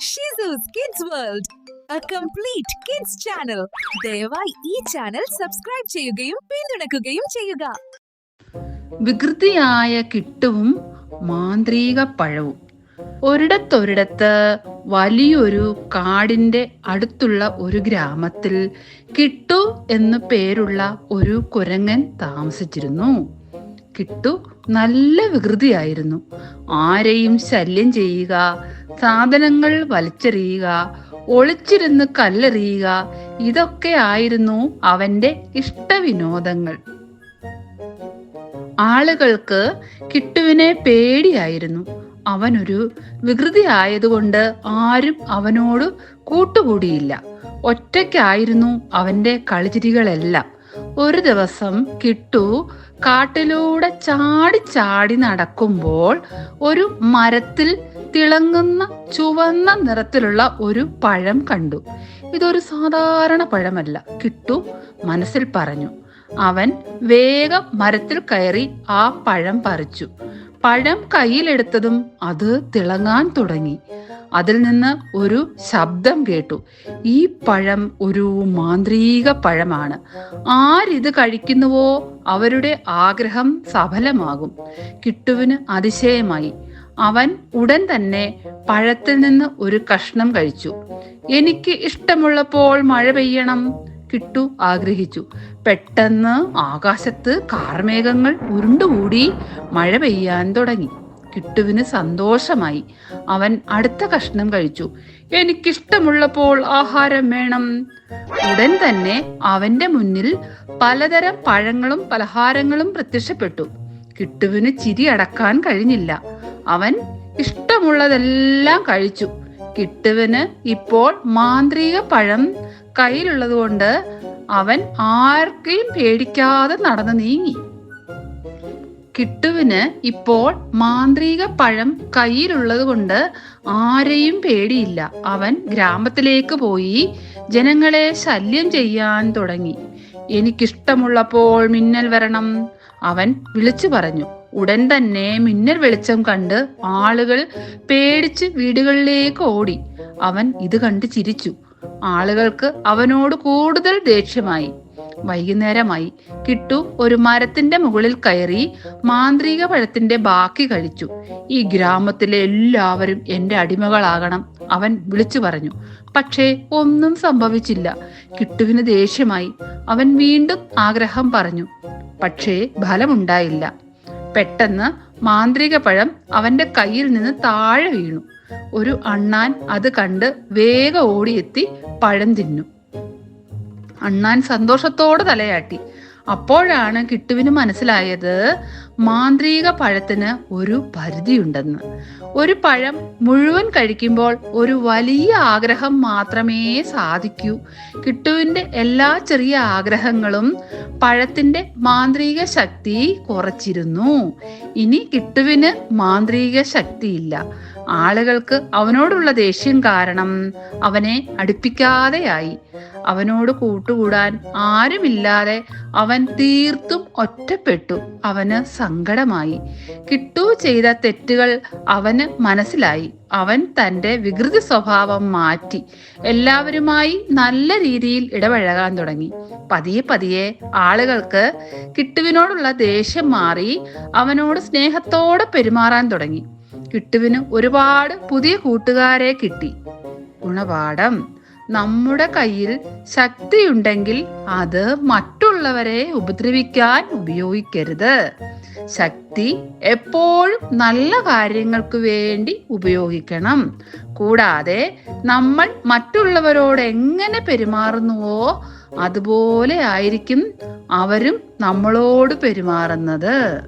ഷിസൂസ് kids world a complete kids channel ദയവായി ഈ channel subscribe ചെയ്യുകയും പിന്തുണക്കുകയും ചെയ്യുക. വികൃതിയായ കിട്ടുവും മാന്ത്രിക പഴവും. ഒരിടത്തൊരിടത്ത് വലിയൊരു കാടിന്റെ അടുത്തുള്ള ഒരു ഗ്രാമത്തിൽ കിട്ടു എന്നു പേരുള്ള ഒരു കുരങ്ങൻ താമസിച്ചിരുന്നു. കിട്ടു. നല്ല വികൃതിയായിരുന്നു. ആരെയും ശല്യം ചെയ്യുക സാധനങ്ങൾ വലിച്ചെറിയുക ഒളിച്ചിരുന്ന് കല്ലെറിയുക ഇതൊക്കെ ആയിരുന്നു അവന്റെ ഇഷ്ടവിനോദങ്ങൾ. ആളുകൾക്ക് കിട്ടുവിനെ പേടിയായിരുന്നു. അവനൊരു വികൃതി ആയതുകൊണ്ട് ആരും അവനോട് കൂട്ടുകൂടിയില്ല. ഒറ്റയ്ക്കായിരുന്നു അവന്റെ കളിചിരികളെല്ലാം. ഒരു ദിവസം കിട്ടു കാട്ടിലൂടെ ചാടി ചാടി നടക്കുമ്പോൾ ഒരു മരത്തിൽ തിളങ്ങുന്ന ചുവന്ന നിറത്തിലുള്ള ഒരു പഴം കണ്ടു. ഇതൊരു സാധാരണ പഴമല്ല. കിട്ടു മനസ്സിൽ പറഞ്ഞു. അവൻ വേഗം മരത്തിൽ കയറി ആ പഴം പറിച്ചു. പഴം കയ്യിലെടുത്തതും അത് തിളങ്ങാൻ തുടങ്ങി. അതിൽ നിന്ന് ഒരു ശബ്ദം കേട്ടു. ഈ പഴം ഒരു മാന്ത്രിക പഴമാണ്. ആരിത് കഴിക്കുന്നുവോ? അവരുടെ ആഗ്രഹം സഫലമാകും. കിട്ടുവിന് അതിശയമായി. അവൻ ഉടൻ തന്നെ പഴത്തിൽ നിന്ന് ഒരു കഷ്ണം കഴിച്ചു. എനിക്ക് ഇഷ്ടമുള്ളപ്പോൾ മഴ പെയ്യണം. കിട്ടു ആഗ്രഹിച്ചു. പെട്ടെന്ന് ആകാശത്ത് കാർമേഘങ്ങൾ ഉരുണ്ടുകൂടി മഴ പെയ്യാൻ തുടങ്ങി. കിട്ടുവിന് സന്തോഷമായി. അവൻ അടുത്ത കഷ്ണം കഴിച്ചു. എനിക്കിഷ്ടമുള്ളപ്പോൾ ആഹാരം വേണം. ഉടൻ തന്നെ അവന്റെ മുന്നിൽ പലതരം പഴങ്ങളും പലഹാരങ്ങളും പ്രത്യക്ഷപ്പെട്ടു. കിട്ടുവിന് ചിരി അടക്കാൻ കഴിഞ്ഞില്ല. അവൻ ഇഷ്ടമുള്ളതെല്ലാം കഴിച്ചു. കിട്ടുവിന് ഇപ്പോൾ മാന്ത്രിക പഴം കയ്യിലുള്ളതുകൊണ്ട് അവൻ ആർക്കെയും പേടിക്കാതെ നടന്നു നീങ്ങി. കിട്ടുവിന് ഇപ്പോൾ മാന്ത്രിക പഴം കയ്യിലുള്ളത് കൊണ്ട് ആരെയും പേടിയില്ല. അവൻ ഗ്രാമത്തിലേക്ക് പോയി ജനങ്ങളെ ശല്യം ചെയ്യാൻ തുടങ്ങി. എനിക്കിഷ്ടമുള്ളപ്പോൾ മിന്നൽ വരണം അവൻ വിളിച്ചു പറഞ്ഞു. ഉടൻ തന്നെ മിന്നൽ വെളിച്ചം കണ്ട് ആളുകൾ പേടിച്ച് വീടുകളിലേക്ക് ഓടി. അവൻ ഇത് കണ്ട് ചിരിച്ചു. ആളുകൾക്ക് അവനോട് കൂടുതൽ ദേഷ്യമായി. വൈകുന്നേരമായി കിട്ടു ഒരു മരത്തിന്റെ മുകളിൽ കയറി മാന്ത്രിക പഴത്തിന്റെ ബാക്കി കഴിച്ചു. ഈ ഗ്രാമത്തിലെ എല്ലാവരും എന്റെ അടിമകളാകണം അവൻ വിളിച്ചു പറഞ്ഞു. പക്ഷേ ഒന്നും സംഭവിച്ചില്ല. കിട്ടുവിന് ദേഷ്യമായി അവൻ വീണ്ടും ആഗ്രഹം പറഞ്ഞു. പക്ഷേ ഫലമുണ്ടായില്ല. പെട്ടെന്ന് മാന്ത്രിക പഴം അവന്റെ കയ്യിൽ നിന്ന് താഴെ വീണു. ഒരു അണ്ണാൻ അത് കണ്ട് വേഗം ഓടിയെത്തി പഴം തിന്നു. അണ്ണാൻ സന്തോഷത്തോടെ തലയാട്ടി. അപ്പോഴാണ് കിട്ടുവിന് മനസ്സിലായത് മാന്ത്രിക പഴത്തിന് ഒരു പരിധിയുണ്ടെന്ന്. ഒരു പഴം മുഴുവൻ കഴിക്കുമ്പോൾ ഒരു വലിയ ആഗ്രഹം മാത്രമേ സാധിക്കൂ. കിട്ടുവിന്റെ എല്ലാ ചെറിയ ആഗ്രഹങ്ങളും പഴത്തിന്റെ മാന്ത്രിക ശക്തി കുറച്ചിരുന്നു. ഇനി കിട്ടുവിന് മാന്ത്രിക ശക്തിയില്ല. ആളുകൾക്ക് അവനോടുള്ള ദേഷ്യം കാരണം അവനെ അടുപ്പിക്കാതെയായി. അവനോട് കൂട്ടുകൂടാൻ ആരുമില്ലാതെ അവൻ തീർത്തും ഒറ്റപ്പെട്ടു. അവന് സങ്കടമായി. കിട്ടു ചെയ്ത തെറ്റുകൾ അവന് മനസ്സിലായി. അവൻ തന്റെ വികൃതി സ്വഭാവം മാറ്റി. എല്ലാവരുമായി നല്ല രീതിയിൽ ഇടപഴകാൻ തുടങ്ങി. പതിയെ പതിയെ ആളുകൾക്ക് കിട്ടുവിനോടുള്ള ദേഷ്യം മാറി അവനോട് സ്നേഹത്തോടെ പെരുമാറാൻ തുടങ്ങി. കിട്ടുവിന് ഒരുപാട് പുതിയ കൂട്ടുകാരെ കിട്ടി. ഗുണപാഠം. നമ്മുടെ കയ്യിൽ ശക്തിയുണ്ടെങ്കിൽ അത് മറ്റുള്ളവരെ ഉപദ്രവിക്കാൻ ഉപയോഗിക്കരുത്. ശക്തി എപ്പോഴും നല്ല കാര്യങ്ങൾക്ക് വേണ്ടി ഉപയോഗിക്കണം. കൂടാതെ നമ്മൾ മറ്റുള്ളവരോട് എങ്ങനെ പെരുമാറുന്നുവോ അതുപോലെ ആയിരിക്കും അവരും നമ്മളോട് പെരുമാറുന്നത്.